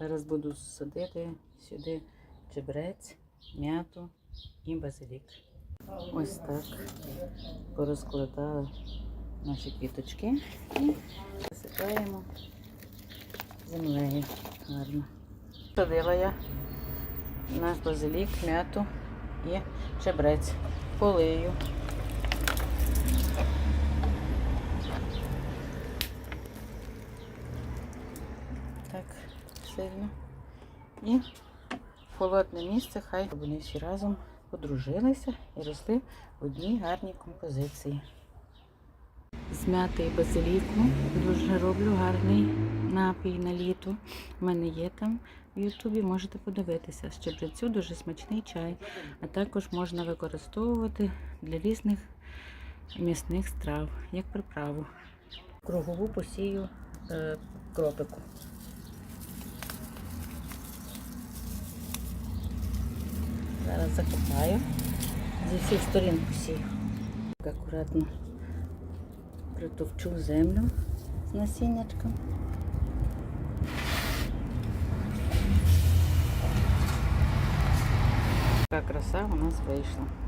Зараз буду садити сюди чебрець, м'яту і базилік. Ось так порозкладали наші квіточки і засипаємо землею гарно. Садила я наш базилік, м'яту і чебрець. Полию. Так, сильно. І холодне місце, хай вони всі разом подружилися і росли в одній гарній композиції. З м'яти базиліку дуже роблю гарний напій на літо. У мене є там в Ютубі, можете подивитися. З чебрецю дуже смачний чай, а також можна використовувати для різних м'ясних страв, як приправу. Кругову посію е, кропику. Зараз закопаю. Зі всіх сторін посію. Так акуратно притовчу землю з насіннячком. Така краса у нас вийшла.